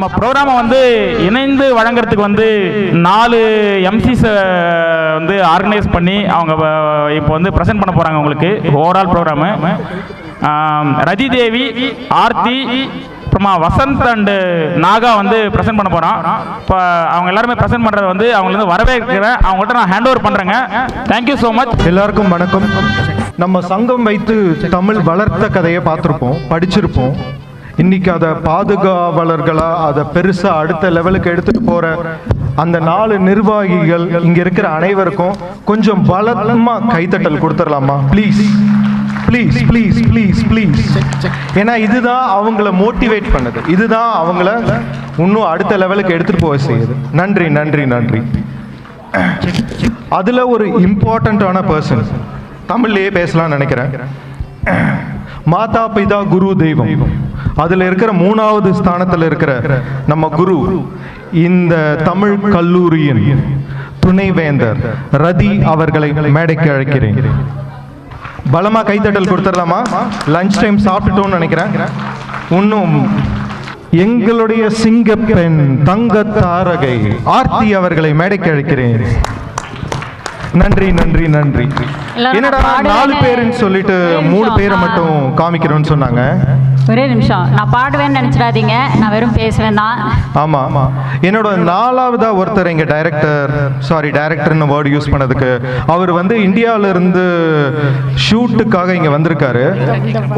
நம்ம ப்ரோக்ராமை வந்து இணைந்து வழங்குறதுக்கு வந்து நாலு எம்சிஸ் வந்து ஆர்கனைஸ் பண்ணி அவங்க வ- இப்போ வந்து ப்ரெசென்ட் பண்ண போகிறாங்க உங்களுக்கு ஓவரால் ப்ரோக்ராமு ரதி தேவி ஆர்த்தி அப்புறமா வசந்த் அண்டு நாகா வந்து ப்ரெசென்ட் பண்ண போகிறோம் இப்போ அவங்க எல்லாருமே ப்ரெசென்ட் பண்ணுறது வந்து அவங்கள வந்து வரவேற்கிறேன் அவங்கள்ட்ட நான் ஹேண்ட் ஓவர் பண்ணுறேங்க தேங்க்யூ ஸோ மச் எல்லாருக்கும் வணக்கம். நம்ம சங்கம் வைத்து தமிழ் வளர்த்த கதையை பார்த்துருப்போம் படிச்சிருப்போம். இன்னைக்கு அதை பாதுகாவலர்களா அதை பெருசா அடுத்த லெவலுக்கு எடுத்துட்டு போற அந்த நாலு நிர்வாகிகள் இங்க இருக்கிற அனைவருக்கும் கொஞ்சம் பலமா கைத்தட்டல் கொடுத்துடலாமா? Please please please please please ஏன்னா இதுதான் அவங்கள மோட்டிவேட் பண்ணுது. இதுதான் அவங்கள இன்னும் அடுத்த லெவலுக்கு எடுத்துட்டு போக செய்யுது. நன்றி நன்றி நன்றி. அதுல ஒரு இம்பார்ட்டண்ட்டான பர்சன் தமிழ்லயே பேசலாம்னு நினைக்கிறேன். மாதா பிதா குரு தெய்வம். அதுல இருக்கிற மூணாவது ஸ்தானத்துல இருக்கிற நம்ம குரு இந்த தமிழ் கல்லூரியின் துணைவேந்தர் ரதி அவர்களை மேடைக்கு அழைக்கிறேன். பலமா கைத்தட்டல் கொடுத்துடலாமா? லஞ்ச் டைம் சாப்பிட்டுட்டோம்னு நினைக்கிறேன். இன்னும் எங்களுடைய சிங்கப்பெண் தங்க தாரகை ஆர்த்தி அவர்களை மேடைக்கு அழைக்கிறேன். நன்றி நன்றி நன்றி. என்னடா நாலு பேருன்னு சொல்லிட்டு மூணு. பேரை மட்டும் காமிக்கிறோம்னு சொன்னாங்க. ஒரே நிமிஷம். நான் பாடுவேன்னு நினச்சிடாதீங்க. நான் வெறும் பேசுவேன் தான். ஆமா ஆமா. என்னோட நாலாவதா ஒருத்தர் இங்க டைரக்டர் சாரி டைரக்டர்னு வேர்டு யூஸ் பண்ணதுக்கு அவர் வந்து இந்தியாவில இருந்து ஷூட்டுக்காக இங்க வந்திருக்காரு.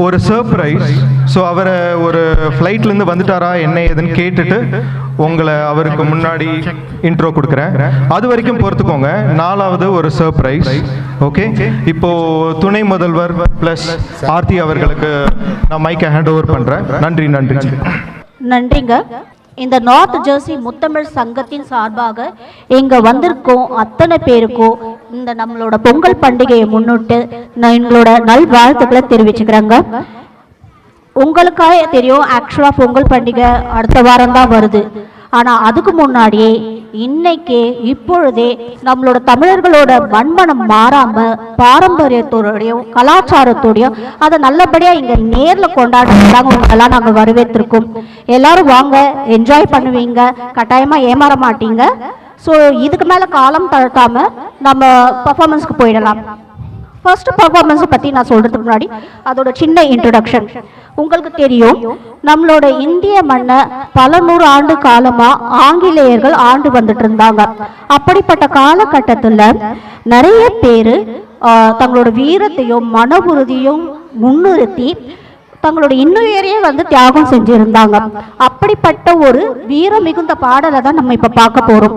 ஒரு சர்ப்ரைஸ் ஸோ அவரை ஒரு ஃப்ளைட்ல இருந்து வந்துட்டாரா என்ன ஏதுன்னு கேட்டுட்டு உங்களை அவருக்கு முன்னாடி இன்ட்ரோ கொடுக்குறேன். அது வரைக்கும் பொறுத்துக்கோங்க. நாலாவது ஒரு சர்ப்ரைஸ் ஓகே இப்போ துணை முதல்வர் பிளஸ் ஆர்த்தி அவர்களுக்கு நான் மைக்கை ஹேண்ட் ஓவர் பண்ணுறேன் நன்றி நன்றி. நன்றிங்க. இந்த நார்த் ஜெர்சி முத்தமிழ் சங்கத்தின் சார்பாக இங்க வந்திருக்கோம் அத்தனை பேருக்கும் இந்த நம்மளோட பொங்கல் பண்டிகையை முன்னிட்டு நான் எங்களோட நல்வாழ்த்துக்களை தெரிவிச்சுக்கிறேங்க. உங்களுக்காக தெரியும் ஆக்சுவலாக பொங்கல் பண்டிகை அடுத்த வாரம் தான் வருது. ஆனால் அதுக்கு முன்னாடியே இன்னைக்கே இப்பொழுதே நம்மளோட தமிழர்களோட மண்மனம் மாறாம பாரம்பரியத்தோடையும் கலாச்சாரத்தோடையும் அதை நல்லபடியாக இங்கே நேரில் கொண்டாடுறதாங்க உங்களெல்லாம் நாங்கள் வரவேற்றிருக்கோம். எல்லாரும் வாங்க என்ஜாய் பண்ணுவீங்க கட்டாயமாக ஏமாற மாட்டீங்க. ஸோ இதுக்கு மேலே காலம் தழுத்தாம நம்ம பர்ஃபார்மன்ஸ்க்கு போயிடலாம். ஃபர்ஸ்ட் பர்ஃபார்மன்ஸை பற்றி நான் சொல்கிறதுக்கு முன்னாடி அதோட சின்ன இன்ட்ரடக்ஷன் உங்களுக்கு தெரியும் நம்மளோட இந்திய மண்ணை பல நூறு ஆண்டு காலமாக ஆங்கிலேயர்கள் ஆண்டு வந்துட்டு இருந்தாங்க அப்படிப்பட்ட காலகட்டத்தில் நிறைய பேர் தங்களோட வீரத்தையும் மன உறுதியும் முன்னிறுத்தி தங்களோட இன்னுயரையே வந்து தியாகம் செஞ்சிருந்தாங்க. அப்படிப்பட்ட ஒரு வீர மிகுந்த பாடலை தான் நம்ம இப்போ பார்க்க போகிறோம்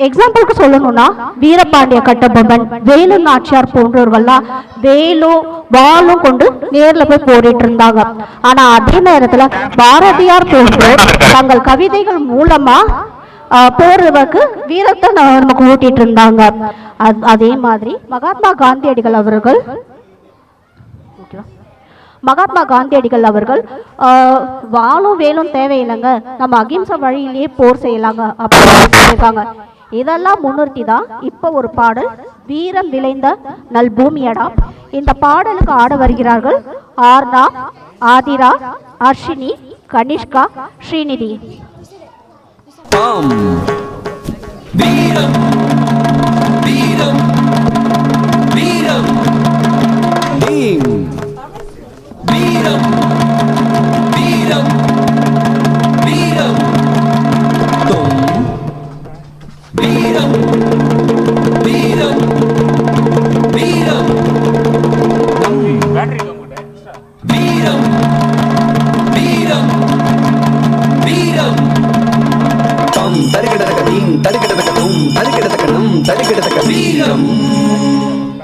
எக்ஸாம்பிளுக்கு சொல்லணும்னா வீரபாண்டிய கட்டபொம்மன் வேலு நாச்சியார் போன்றவர்கள்லாம் வேலும் வாளும் கொண்டு நேர்ல போய் போரிட்டு இருந்தாங்க ஆனா அதே நேரத்துல பாரதியார் போன்றோர் தங்கள் கவிதைகள் மூலமா ஆஹ், போறதுக்கு வீரத்தை நமக்கு ஊட்டிட்டு இருந்தாங்க அது அதே மாதிரி மகாத்மா காந்தியடிகள் அவர்கள் மகாத்மா காந்தியடிகள் அவர்கள் ஆஹ், வேலும் தேவையில்லைங்க. நம்ம அகிம்சை வழியிலேயே போர் செய்யலாங்க அப்படின்னு சொல்லியிருக்காங்க. இதெல்லாம் முன்னிறுத்தி தான் இப்போ ஒரு பாடல் வீரம் விளைந்த நல் பூமியடா இந்த பாடலுக்கு ஆட வருகிறார்கள் ஆர்னா ஆதிரா அர்ஷினி கனிஷ்கா ஸ்ரீநிதி. வீரம் நம் வீரம்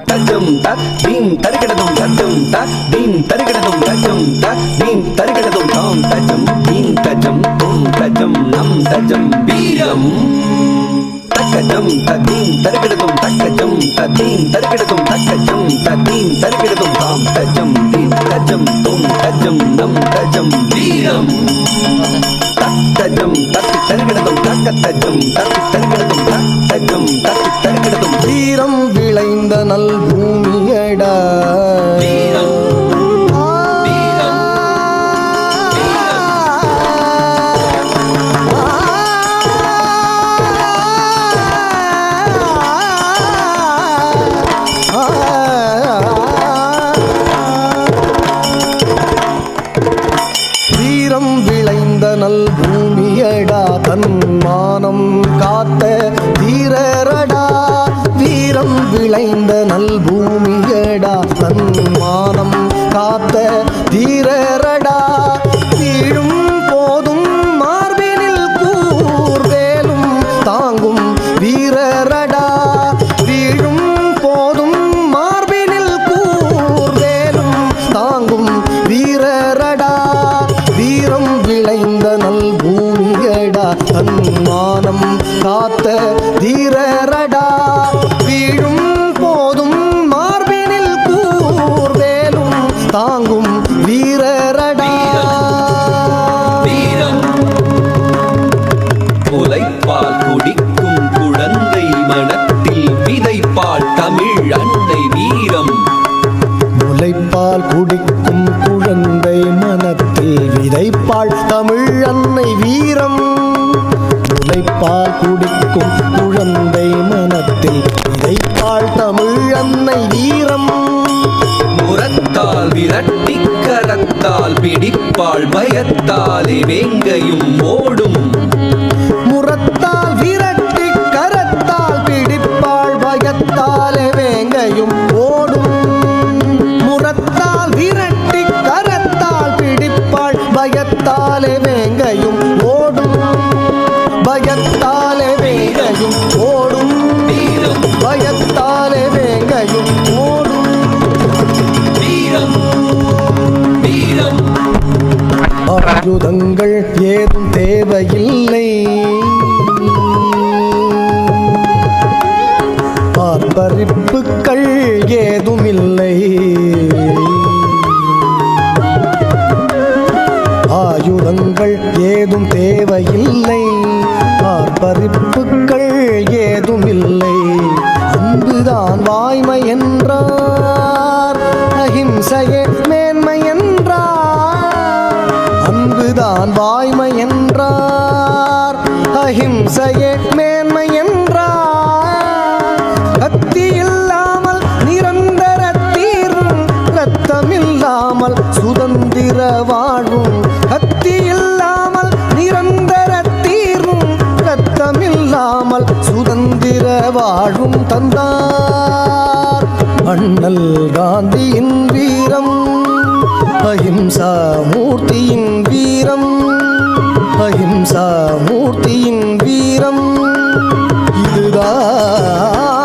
தஜம் த தீம் தருகிடதும் தஜம் த தீம் தருகிடதும் தஜம் த தீம் தருகிடதும் தாம் தஜம் தீம் தஜம் தோம் தஜம் நம் தஜம் வீரம். தக்கஜம் தீம் தருகிடதும் தக்கஜம் தீம் தருகிடதும் தக்கஜம் தீம் தருகிடதும் தாம் தஜம் தீம் தஜம் தோம் தஜம் நம் தஜம் வீரம். தக்கஜம் தக்கு தருகிடதும் தக்கத்தஜம் தக்கு தருகிடதும் தத்தஜம் தத்தி தருகிடதும் வீரம் விளைந்த நல் வீரம் விளைந்த நல் பூமியடா தன்மானம் காத்த வீரரடா. வீரம் விளைந்த நல் பூமியடா தன்மானம் காத்த வீரரடா. முளைப்பால் குடிக்கும் குழந்தை மனத்தில் விதைப்பாள் தமிழ் அன்னை வீரம். முரத்தால் விரட்டி கரத்தால் பிடிப்பாள் பயத்தாலே வேங்கையும் ஓடும். முரத்தால் விரட்டி கரத்தால் பிடிப்பாள் பயத்தாலே வேங்கையும் ஓடும். முரத்தால் விரட்டி கரத்தால் பிடிப்பாள் பயத்தாலே வேங்கையும் ஓடும். பயத்தாலே வேங்கையும் ஓடும் வீரம் பயத்தாலே வேங்கையும் ஓடும். வீரம் வீரம். ஆயுதங்கள் ஏதும் தேவையில்லை. ஆர்ப்பரிப்புகள் ஏதுமில்லை அன்புதான் வாய்மை என்றார் அஹிம்சையே மேன்மை என்றார். அன்புதான் வாய்மை என்றார் அஹிம்சையே மேன்மை என்றார். கத்தி இல்லாமல் நிரந்தர தீர்வும் ரத்தமில்லாமல் சுதந்திரவான் வாழும் தந்தார். அண்ணல் காந்தியின் வீரம் அஹிம்சா மூர்த்தியின் வீரம் அஹிம்சா மூர்த்தியின் வீரம். இதுதான்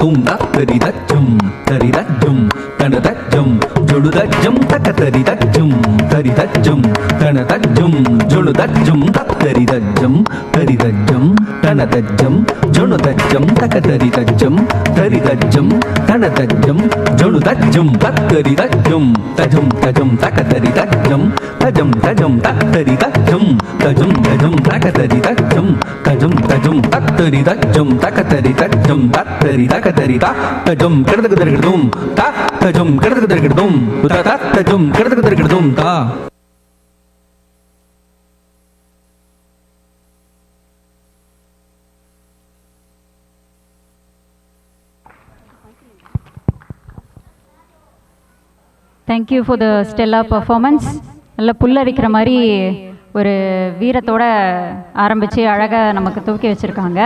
తుం తరిదజ్జం తరిదజ్జం తనదజ్జం జొడుదజ్జం తక తరిదజ్జం తరిదజ్జం తనదజ్జం జొడుదజ్జం తరిదజ్జం తరిదజ్జం తనదజ్జం జొణుదజ్జం తక తరిదజ్జం తరిదజ్జం తనదజ్జం జొణుదజ్జం తరిదజ్జం తజం తజం తక తరిదజ్జం తజం తజం తరిదజ్జం తజ தஜம் தகதரி தஜம் தஜம் தஜம் தத்தரி தஜம் தகதரி தஜம் தத்தரி தகதரி தஜும் தா தஜும் கிடதுக்கு தருகிறதும் தா தஜம் கிடதுக்கு தருகிறதும் தா தஜும் கிடதுக்கு தருகிறதும் தா. Thank you for the stellar performance நல்லா புல்லரிக்கிற மாதிரி ஒரு வீரத்தோட ஆரம்பித்து அழகாக நமக்கு தூக்கி வச்சுருக்காங்க.